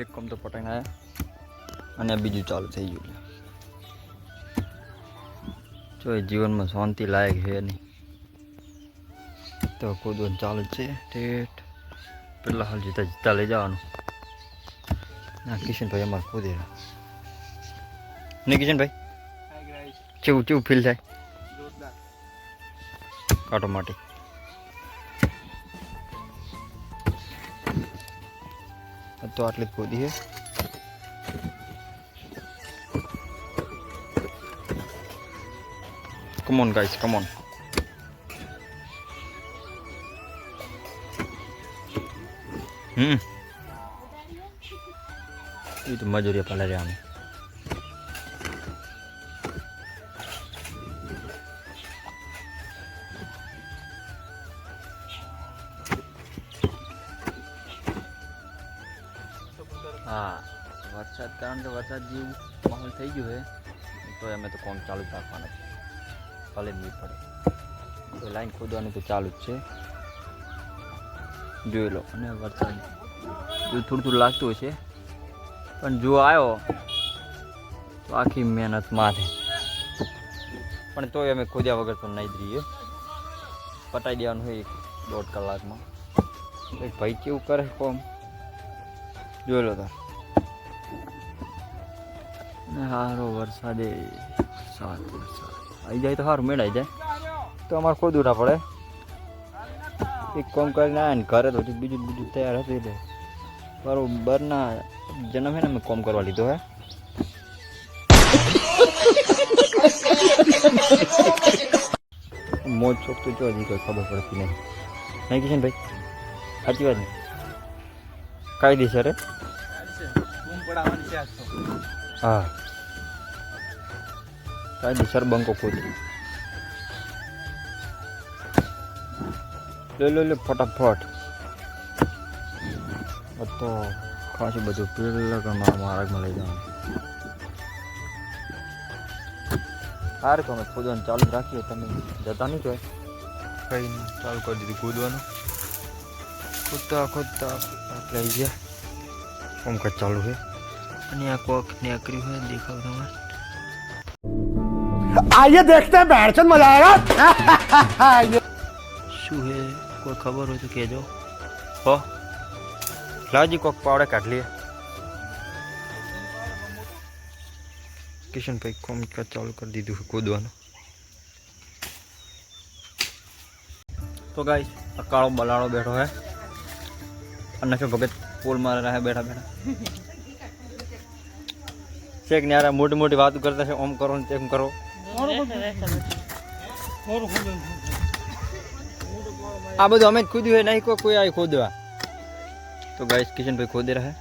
એક કમ તો પટાઈને આવ્યા અને બીજું ચાલુ થઈ ગયું જો એ જીવનમાં શાંતિ લાયક છે નહીં. તો કૂદવાનું ચાલુ છે. ઠેઠ. પેલા હાલ જીતા જીતા લઈ જવાનું. ના કિશનભાઈ અમારે કૂદે નહીં કિશનભાઈ? કેવું કેવું ફીલ થાય? કાંટો માટી. તો આટલી જ ગોદી છે. Come on guys come on hmm. એ તો મજૂરી પેલા રે વરસાદ, કારણ કે વરસાદ જેવું માહોલ થઈ ગયું છે, તો અમે તો કોમ ચાલુ જ રાખવાના છે? ભલે નહીં પડે. તો લાઈન ખોદવાની તો ચાલુ જ છે. જોઈ લો. અને વરસાદ થોડું થોડું લાગતું હશે. પણ જો આવ્યો તો આખી મહેનત માથે. પણ તોય અમે ખોદ્યા વગર તો નહીં જઈએ. પટાઈ દેવાનું હોય દોઢ કલાકમાં. ભાઈ કેવું કરે કોમ? જોઈ લો ને સારો વરસાદે. વરસાદ વરસાદ. આવી જાય તો સારું મેળાઈ જાય. તો અમારે ખોદું ના પડે. એક કોમ કરીને આવ્યા ને ઘરે તો હજી બીજું બીજું તૈયાર હતું એટલે. બરોબરના જન્મ હે ને અમે કોમ કરવા લીધો હે. મોજ શોખ તો જો હજી કોઈ ખબર પડતી નહીં. નહીં કિશન ભાઈ? સાચી વાત ને? કાયદેસર હે હા. કાયદેસર બંકો ખોદી લે લે લે ફટાફટ. તો ખાસું બધું પેલા કે મારા મહારાજમાં લઈ જવાનું. સારું તો અમે ખોદવાનું ચાલુ રાખીએ તમે જતા નહીં જોય? કઈ ચાલુ કરી દીધું કૂદવાનું કૂદતા ખોદતા લઈ ગયા. કામકાજ ચાલુ છે? અને આ કોક ને આકરી હોય દેખાવ તમારે आइए देखते हैं बैठचंद मजा आएगा શું હે કોઈ ખબર હોય તો કહેજો હો લાવજી કોક પાવડે કાઢ લઈએ કિશનભાઈ કોમકાજ ચાલુ કરી દીધું છે કૂદવાનું તો ગાઈ આ કાળો બલાળો બેઠો હે અને શું ભગત પોલ મારે રહે બેઠા બેઠા શેખ ને યાર મોટી મોટી વાતો કરતા છે ઓમ કરો ને તેમ કરો. આ બધું અમે જ ખોદ્યું હોય નહીં કોઈ કોઈ આવી ખોદવા. તો ગાઈસ કિશનભાઈ ખોદે રહે.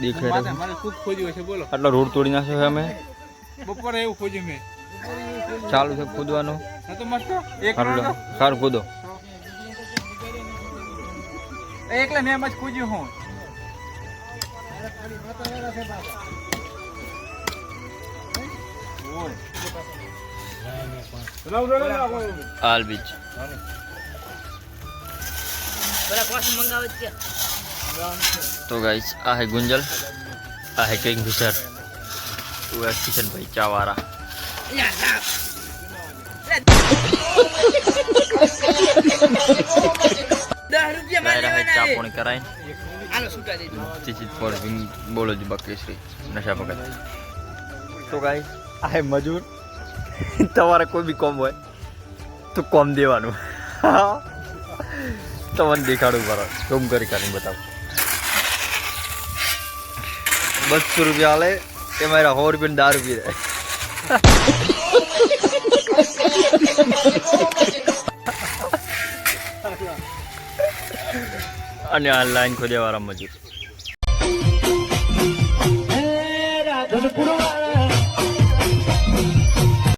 દેખાય રહ્યું. મારે ખૂબ ખોજ્યું છે બોલો આટલો રોડ તોડી નાખ્યો છે અમે. બપોરે એવું ખોજ્યું મેં. ચાલુ છે ખોદવાનું. હા તો મસ્ત. એક સારું લો, સારું ખોદો. એકલા મેં એમ જ ખોજ્યું હું. આલ બીચ તો ગાઈસ આ હે ગુંજલ. આ હે કિંગફિશર તું હે કિશનભાઈ ચાવારા. દસ રૂપિયા ચા પણ કરાય ચીચી ફોર વિંગ બોલો જ બકરી શ્રી નશા ભગત તો ગાઈ આ હે મજૂર. તમારે કોઈ બી કોમ હોય તો કોમ દેવાનું. તમને દેખાડું કરો કોમ કરી કરીને બતાવો. બસો રૂપિયા હાલે એ મારા સો રૂપિયા દારૂ પી રહે અને આ લાઈન ખોદ્યા વાળા મજૂર